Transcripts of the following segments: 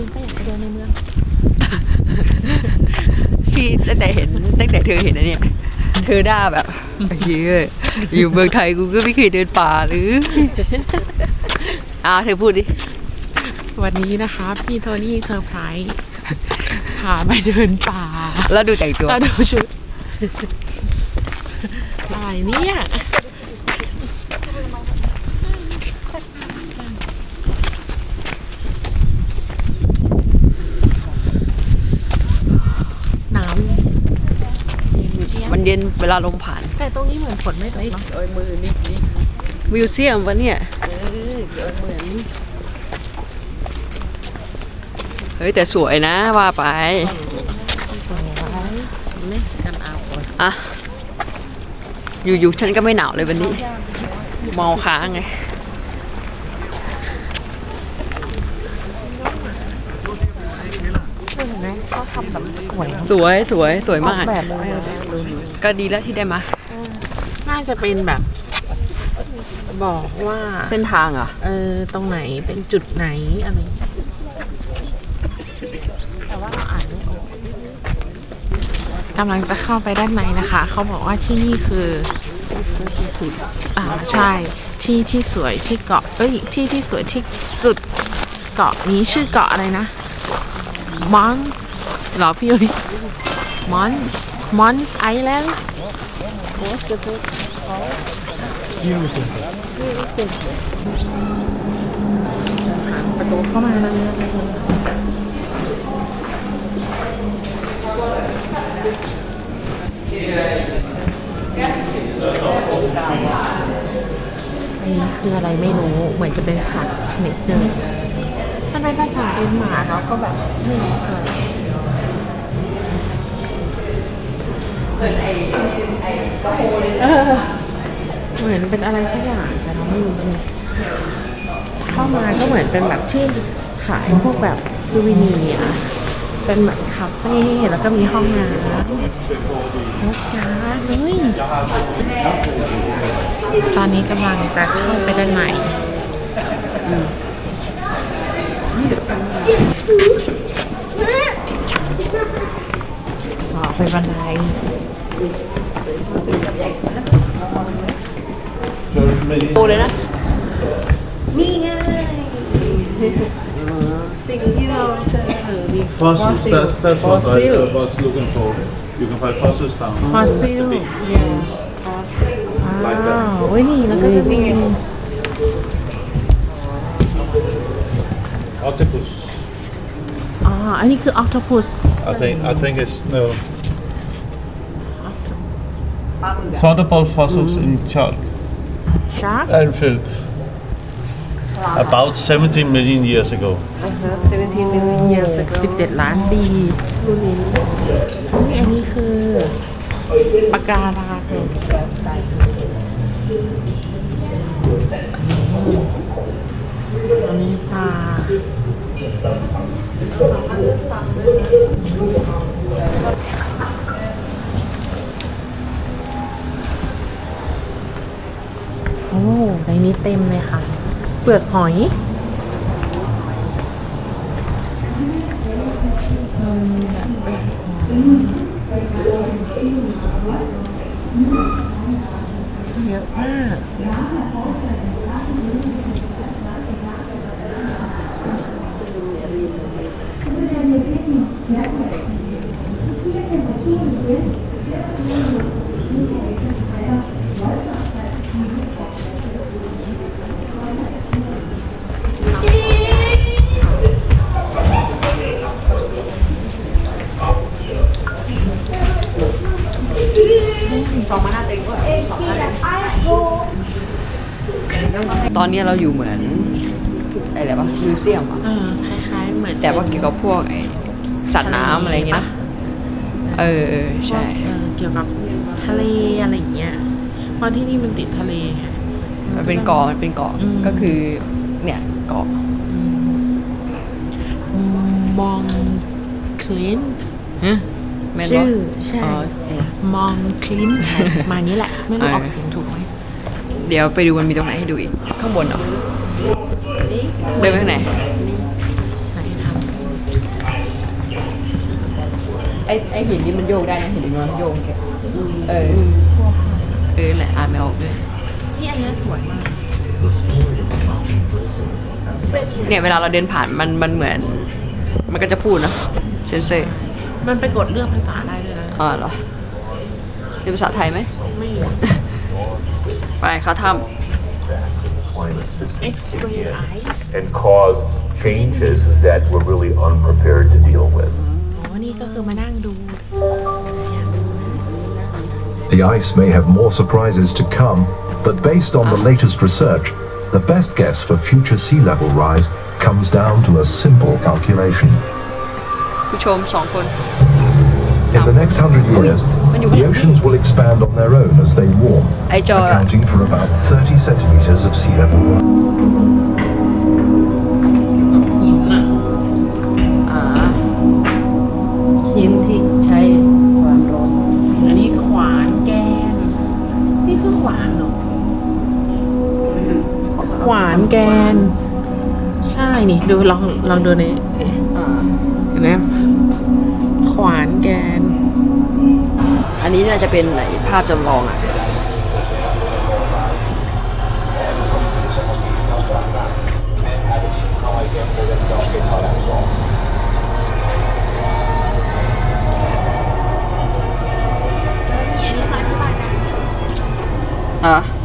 ลินก็อยากไปเดินในเมืองพี่ตั้งแต่เห็นตั้งแต่เธอเห็นอันเนี้ยเธอด่าแบบเฮ้ยอยู่เมืองไทยกูก็ไม่เคยเดินป่าหรืออ่าเธอพูดดิ วันนี้นะคะ พี่โทนี่เซอร์ไพรส์พาไปเดินป่า แล้วดูแต่งตัวก็ดูชุดอะไรเนี่ยหนาวอยู่เย็นเจี๊ ยบมันเย็นเวลาลมผ่าน แต่ตรงนี้เหมือนฝนไม่ตกเนาะโอ้ยมือนี่นี่มิวเซียมวะเนี่ย เออเกิดเหมือนเฮ้ยแต่สวยนะว่าไปสวยนี่กันเอาอะอยู่ๆฉันก็ไม่หนาวเลยวันนี้ เมาค้างไง เห็นไหม เขาทำแบบสวยสวยสวยสวยมาก แบบเลยนะก็ดีแล้วที่ได้มา น่าจะเป็นแบบ บอกว่า เส้นทางเหรอะ เออตรงไหนเป็นจุดไหนอะไรแต่ว่าเราอ่านไม่ออกกำลังจะเข้าไปด้านในนะคะ เขาบอกว่าที่นี่คือสุดอ่าใช่ที่ที่สวยที่เกาะเอ้ยที่ที่สวยที่สุดเกาะนี้ชื่อเกาะอะไรนะม อนส์หรอพี่ยุ้ยมอนส์มอนส์ไอแลนด์ประตูเข้ามาแล้วเนี่ยอันนี้คืออะไรไม่รู้เหมือนจะเป็นสัตว์ชนิดหนึ่งมันเป็นภาษาเดนมาร์กแล้วก็แบบไม่รู้ คืออะไรเออเหมือนเป็นอะไรสักอย่างแต่เราไม่รู้เข้ามาก็เหมือนเป็นแบบที่ขายพวกแบบซูวิเนียร์เป็นเหมือนคาเฟ่แล้วก็มีห้องน้ำโพสการ์ดเฮ้ยตอนนี้กำลังจะเข้าไปด้านใน อ๋อเป็นบันได โตเลยนะ นี่ไง สิ่งที่เราเจอมี Fossils, that's, that's what I Fossil. uh, was looking for. You can find fossils down. ฟอสซิล yeah อ้าวเว้ยนี่แล้วก็จะมี Octopus. อ๋อ อันนี้คืออ c ค o พุส I think I think it's no thunderbolt fossils in chalk ชาร์ก and filled about 17 million years ago. uh-huh 17 million years ago 17 ล้านปีนี่อันนี้คือปากการังอันนี้ปลา โอ้ในนี้เต็มเลยค่ะ เปลือกหอยเยอะมากส นนี้เราอยู่เหมือนอะไรวะมิวเซียมอะเออคล้ายๆ เหมือนแต่ว่าเกี่ยวกับพวกไอสัตว์น้ำอะไรอย่างเงี้ยนะเออเออใช่เออเกี่ยวกับทะเลอะไรอย่างเงี้ยเพราะที่นี่มันติดทะเลไงมันเป็นเกาะมันเป็นเกาะอืมก็คือ เนี่ยเกาะมองคลินฮะแม่นชื่บ่อใช่อ๋อเออมองคลินมานี้แหละ ไม่รู้เออออกเสียงถูกไหม เดี๋ยวไปดูมันมีตรงไหนให้ดูอีก ข้างบนเหรอเดินไปข้างไหนไหนทอ้ไอ้หินนี่มันโยกได้นะเห็นไหมมันโยกแกเออเออแหละอ่านไม่ออกด้วยที่อันเนี้ยสวยมากเนี่ยเวลาเราเดินผ่านมันมันเหมือน มันก็จะพูดนะเซนเซ่มันไปกดเลือกภาษาได้ด้วยนะอ๋อเหรอเป็นภาษาไทยไหมไม่รู้ ไปเข้าถ้ climate system X-ray eyes and cause changes that we're really unprepared to deal with. อ๋อ นี่ก็คือมานั่งดู The ice may have more surprises to come, but based on the latest research, the best guess for future sea level rise comes down to a simple calculation. ำผู้ชมสองคน In the next hundred years, the oceans will expand on their own as they warm, ไอจอย accounting for about 30 centimeters of sea level rise. หินอะอ่าหินที่ใช้ความร้อนอันนี้ขวานแกน นี่คือขวานเหรอขวานแกน ใช่นี่ ดูลองลองดูใน น่าจะเป็นไหนภาพจำลองอะอะ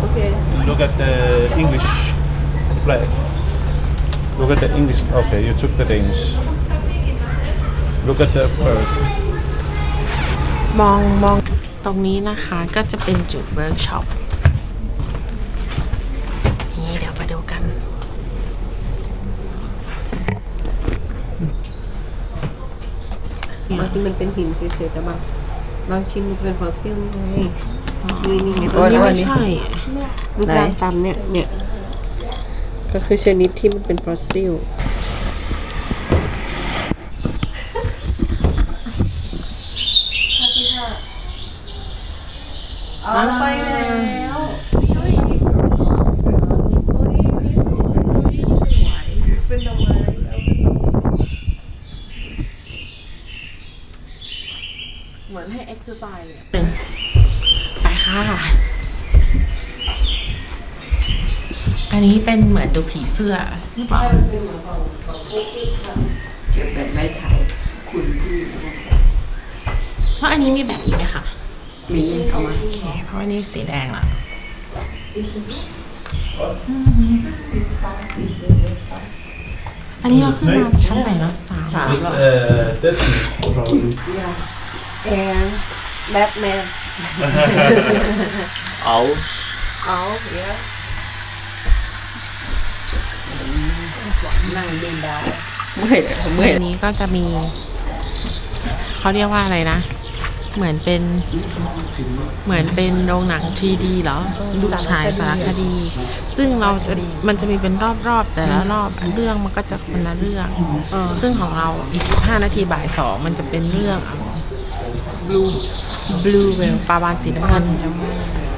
โอเค Look at the English flag. Look at the English. Okay, you took the Danish. Look at the bird. มองมองตรงนี้นะคะก็จะเป็นจุดเวิร์กช็อปนี่เดี๋ยวมาดูกัน บางทีมันเป็นหินเฉยๆแต่บางบางชิ้นมันจะเป็นฟอสซิลไงนี่นี่ไงโอ้ยนี่วัไม่นนี้ใช่รูปร่างตามเนี่ยเนี่ยก็คือชนิดที่มันเป็นฟอสซิลเอาไปแล้ว เป็นดอกไม้ เห มือนให้ exercise หนึ่งไปค่ะ อันนี้เป็นเหมือนดูผีเสื้อหรือเปล่าเก็บแบบไม้ไทยเพราะอันนี้มีแบบนี้ไหมคะมีเอามาโอเคเพราะว่านี่สีแดงละอันนี้เราขึ้นมาชั้นไหนแล้วสามสามก็ Uh, that's probably. แอน แบทแมน Owls. เอาเดี๋ยวเมื่อยเลยผมเมื่อยอันนี้ก็จะมี เขาเรียกว่าอะไรนะ เหมือนเป็น เหมือนเป็นโรงหนัง 3D เหรอลูกชายสารคดี ซึ่งเราจะมันจะมีเป็นรอบๆ แต่ละรอบเรื่องมันก็จะคนละเรื่อง ซึ่งของเราอีก15นาทีบ่ายสองมันจะเป็นเรื่อง blue blue whale ปลาวานสีน้ำเงิน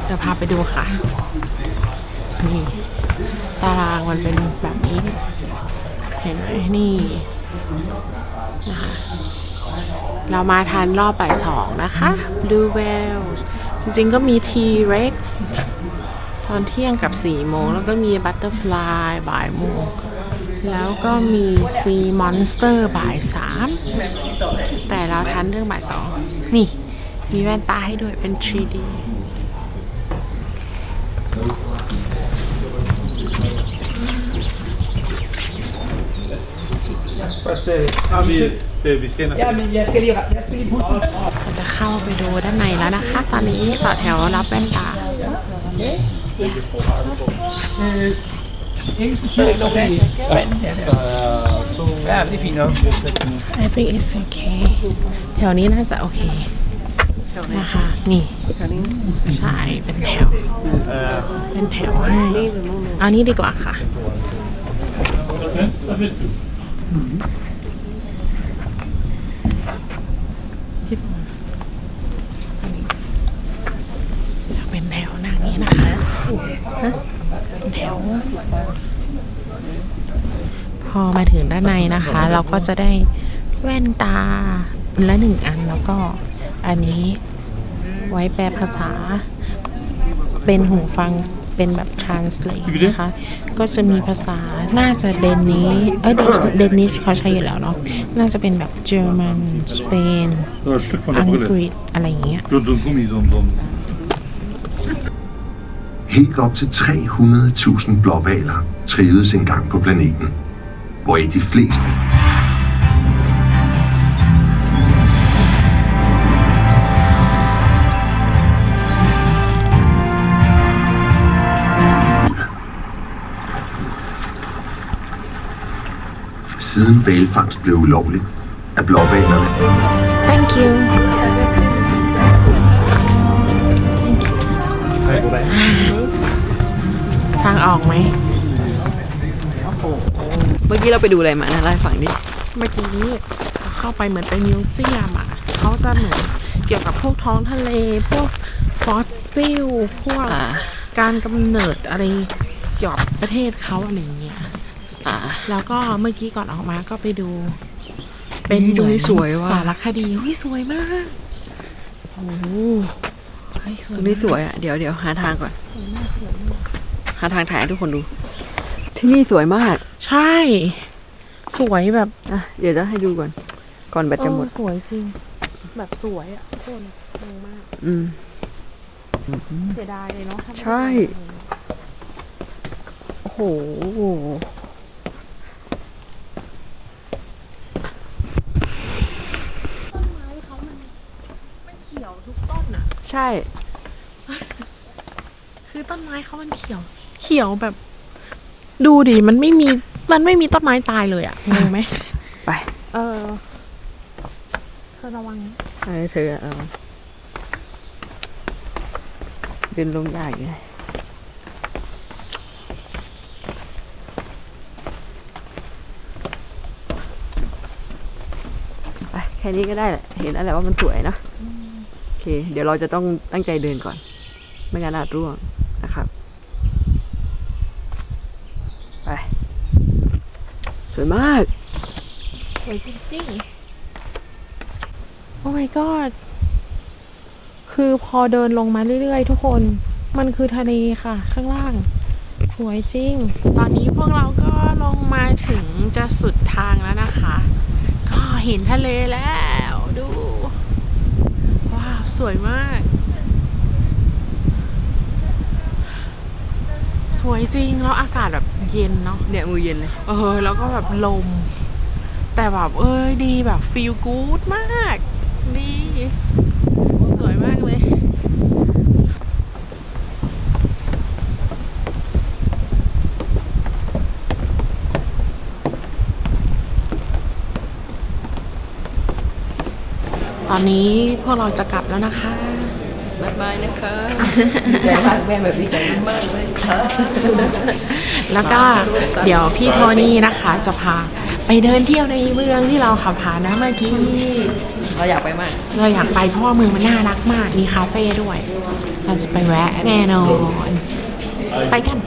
เดี๋ยวพาไปดูค่ะ นี่ ตารางมันเป็นแบบนี้ เห็นไหมนี่นะคะเรามาทันรอบบ่ายสองนะคะ Blue Whale จริงๆก็มี T-Rex ตอนเที่ยงกับ4โมง แล้วก็มี Butterfly บ่ายโมง แล้วก็มี Sea Monster บ่าย3แต่เราทันเรื่องบ่าย2นี่ มีแว่นตาให้ด้วยเป็น 3D But uh, vi, uh, vi skal ind og se. เราจะเข้าไปดูด้านในแล้วนะคะ ตอนนี้ต่อแถวรับแว่นตา Ja, det er fint nok. I think it's okay แถวนี้น่าจะโอเคแถวไห นนะคะ นี่แถวนี้ใช่เป็นแถว Uh, เป็นแถวให้นี่หรือนู่นนู่นเอานี้ดีกว่าค่ะเป็นแถวนั่งนี้นะคะฮะเป็นแถวพอมาถึงด้านในนะคะ เราก็จะได้แว่นตาละหนึ่งอันแล้วก็ อันนี้ไว้แปลภาษา เป็นหูฟังเป็นแบบ translate นะคะ ก็จะมีภาษาน่าจะเดนนิชเอ้ยเดนนิชเขาใช้อยู่แล้วเนาะน่าจะเป็นแบบ German Spain Dat is een stuk van de อัง bril. กฤษอะไรอย่างเงี้ย Door de gummies om dan. Helt op til 300.000 blåvaler trivedes engang på planeten, hvoraf de fleste Siden valfangst blev ulovligt, er blåvalerne thank you hey, goddag. ฟังออกไหม เมื่อกี้เราไปดูอะไรมานะเล่าให้ฟังดิ เมื่อกี้เขาเข้าไปเหมือนไปมิวเซียมอะเขาจะเหมือนเกี่ยวกับพวกท้องทะเล พวกฟอสซิล พวกอ่า การกำเนิดอะไรเกี่ยวกับประเทศเขาอะไรอย่างเงี้ยอ่า แล้วก็เมื่อกี้ก่อนออกมาก็ไปดู เป็นนี่ตรงนี้เหมือสวยว่ะสารคดีหุ้ยสวยมากโอ้โหเฮ้ยตรงนี้มากสวยอะเดี๋ยวเดี๋ยวหาทางก่อนหาทางถ่ายให้ทุกคนดู ที่นี่สวยมาก ใช่ สวยแบบอะเดี๋ยวจะให้ดูก่อน ก่อนแบตจะหมดเออสวยจริง แบบสวยอะทุกคนงงมาก อืมเสียดายเลยเนาะถ้าไม่ได้ใช่ โอ้โห ต้นไม้เขามันมันเขียวทุกต้นอะ ใช่ คือต้นไม้เขามันเขียว เขียวแบบ ดูดิมันไม่มีมันไม่มีต้นไม้ตายเลยอะงงไหมไป เออเธอระวังเออเธอเอาเดินลงยากอยู่นะไปแค่นี้ก็ได้แหละ เห็นแล้วแหละว่ามันสวยเนอะโอ เคเดี๋ยวเราจะต้องตั้งใจเดินก่อน ไม่งั้นอาจร่วงนะครับ ไป สวยมากสวยจริงๆ โอ้ my god คือพอเดินลงมาเรื่อยๆ ทุกคน มันคือทะเลค่ะ ข้างล่าง สวยจริง ตอนนี้พวกเราก็ลงมาถึงจะสุดทางแล้วนะคะ ก็เห็นทะเลแล้วดูว้าว สวยมาก สวยจริง แล้วอากาศแบบเย็นเนาะเนี่ยมือเย็นเลย เออ แล้วก็แบบลม แต่แบบ เอ้ยดีแบบฟีลกู๊ดมาก ดี สวยมากเลย ตอนนี้พวกเราจะกลับแล้วนะคะบายบายนะคะใจมากแม่แบบดีใจมากเลยค่ะ แล้วก็เดี๋ยวพี่โทนี่นะคะจะพาไปเดินเที่ยวในเมืองที่เราขับผ่านนะเมื่อกี้ เราอยากไปมาก เราอยากไปเพราะว่าเมืองมันน่ารักมาก มีคาเฟ่ด้วย เราจะไปแวะแน่นอน ไปกัน